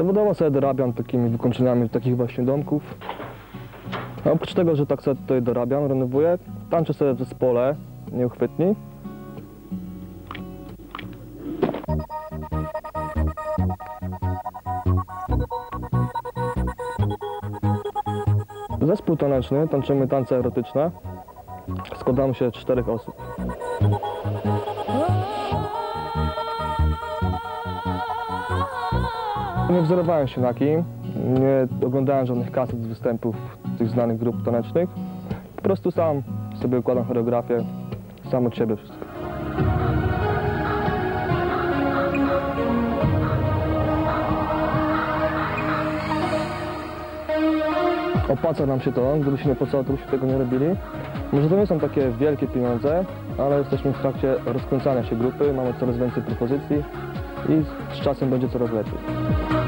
Zawodowo sobie dorabiam takimi wykończeniami takich właśnie domków. A oprócz tego, że tak sobie tutaj dorabiam, renowuję, tańczę sobie w zespole nieuchwytni. Zespół taneczny, tańczymy tańce erotyczne. Składamy się z czterech osób. Nie wzorowałem się na kim, nie oglądałem żadnych kaset z występów tych znanych grup tanecznych. Po prostu sam sobie układam choreografię, sam od siebie wszystko. Opłaca nam się to, gdyby się nie opłacało, to byśmy tego nie robili. Może to nie są takie wielkie pieniądze, ale jesteśmy w trakcie rozkręcania się grupy, mamy coraz więcej propozycji i z czasem będzie coraz lepiej.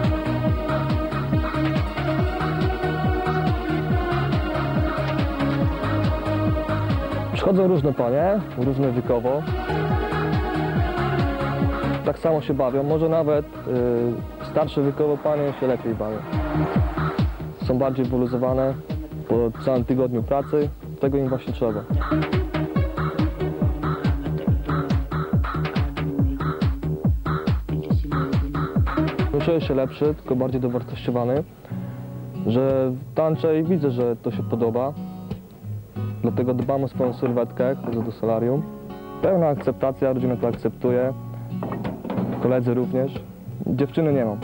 Przychodzą różne panie, różne wiekowo. Tak samo się bawią, może nawet y, starsze wiekowo panie się lepiej bawią. Są bardziej wyluzowane po całym tygodniu pracy, tego im właśnie trzeba. Nie czuję się lepszy, tylko bardziej dowartościowany, że tańczę i widzę, że to się podoba. Dlatego dbam o swoją sylwetkę, chodzę do solarium. Pełna akceptacja, rodzina to akceptuje, koledzy również. Dziewczyny nie mam.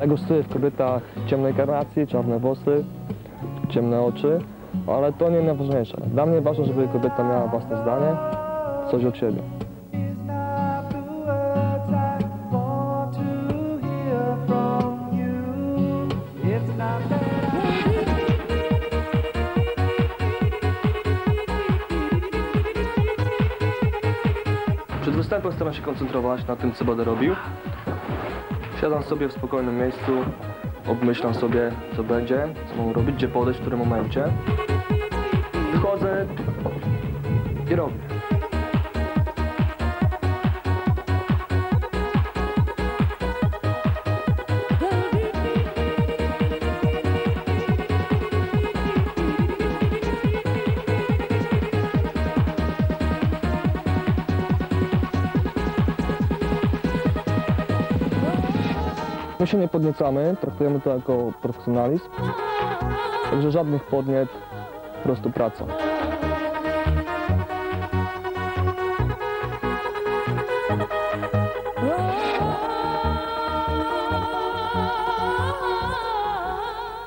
Ja gustuję w kobietach ciemnej karnacji, czarne włosy, ciemne oczy, ale to nie najważniejsze. Dla mnie ważne, żeby kobieta miała własne zdanie, coś od siebie. Przed występem staram się koncentrować na tym, co będę robił. Siadam sobie w spokojnym miejscu, obmyślam sobie, co będzie, co mam robić, gdzie podejść, w którym momencie. Wychodzę i robię. My się nie podniecamy, traktujemy to jako profesjonalizm. Także żadnych podniet, po prostu praca.